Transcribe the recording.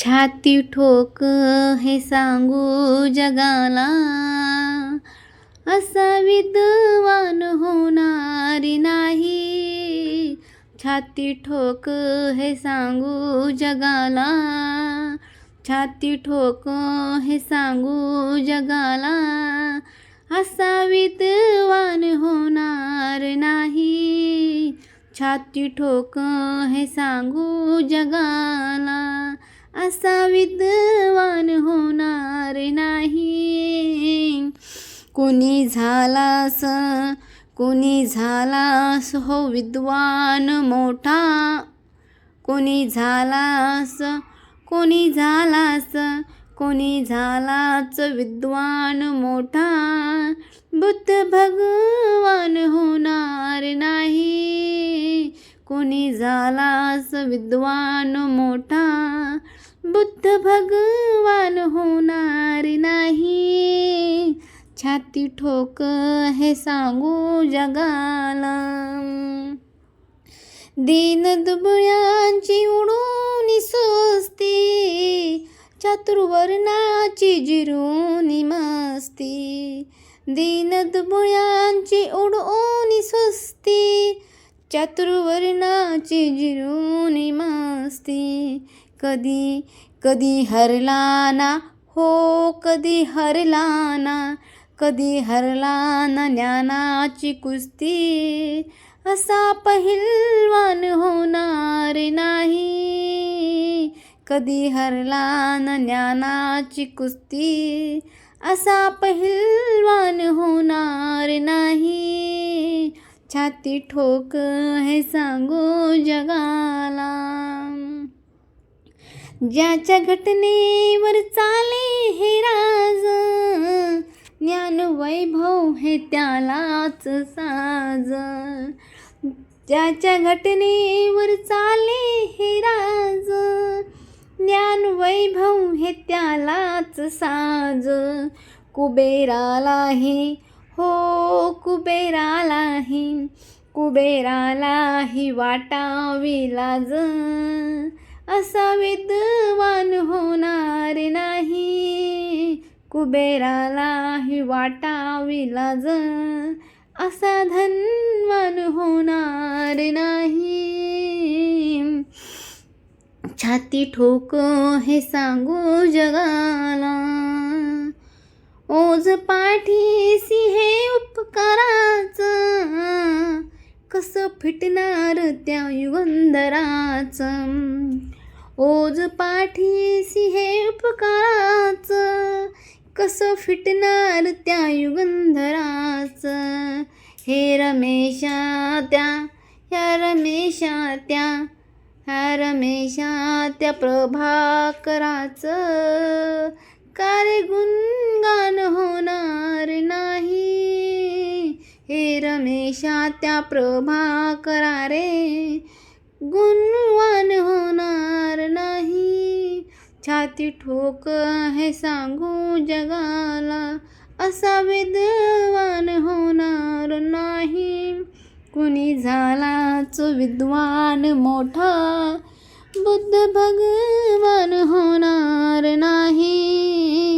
छाती ठोक हे सांगू जगाला। असा विद्वान होणारी नाही। छाती ठोक हे सांगू जगाला। छाती ठोक हे सांगू जगाला। असा विद्वान होणार नाही। छाती ठोक हे सांगू जगाला। असा विद्वान होणार नाही. कोणी झालास? कोणी झालास? हो विद्वान मोठा. कोणी झालास? कोणी झालास? कोणी झालाच विद्वान मोठा. बुद्ध भगवान होणार नाही. कोणी झालास? विद्वान मोठा. बुद्ध भगवान होणार नाही. छाती ठोक हे सांगू जगाला. दीन दुबळ्यांची उडून स्वस्ती चातुर्वर्णाची जिरून मस्ती. दीन दुबळ्यांची उडून स्वस्ती चातुर्वर्णाची जिरून मस्ती. कधी कधी हरला ना हो कधी हरला ना कधी हरला ना ज्ञानाची कुस्ती. असा पहिलवान होणार नाही. कधी हरला ना ज्ञानाची कुस्ती. असा पहिलवान होणार नाही. छाती ठोक हे सांगू जगाला. ज्याच्या घटनेवर चाले हे राज ज्ञान वैभव हे त्यालाच साज. ज्याच्या घटनेवर चाले हे राज ज्ञान वैभव हे त्यालाच साज. कुबेरालाही हो कुबेरालाही कुबेरालाही वाटावी लाज. असा विद्वान होणार नाही. कुबेरालाही वाटाविला ज. असा धनवान होणार नाही. छाती ठोक हे सांगू जगाला. ओज पाठीसी हे उपकाराचं. कसं फिटणार त्या युगंधराचं ओज पाठीसी हे उपकाराचं कसं फिटणार त्या युगंधराचं? हे रमेशा त्या ह्या रमेशा त्या ह्या रमेशा त्या प्रभाकराचं. कार्य गुणगान होणार नाही? हे रमेशा त्या प्रभाकरा रे गुणवान हो छाती ठोक हे सांगू जगाला असा विद्वान होणार नाही. कुणी झालाच विद्वान मोठा बुद्ध भगवान होणार नाही.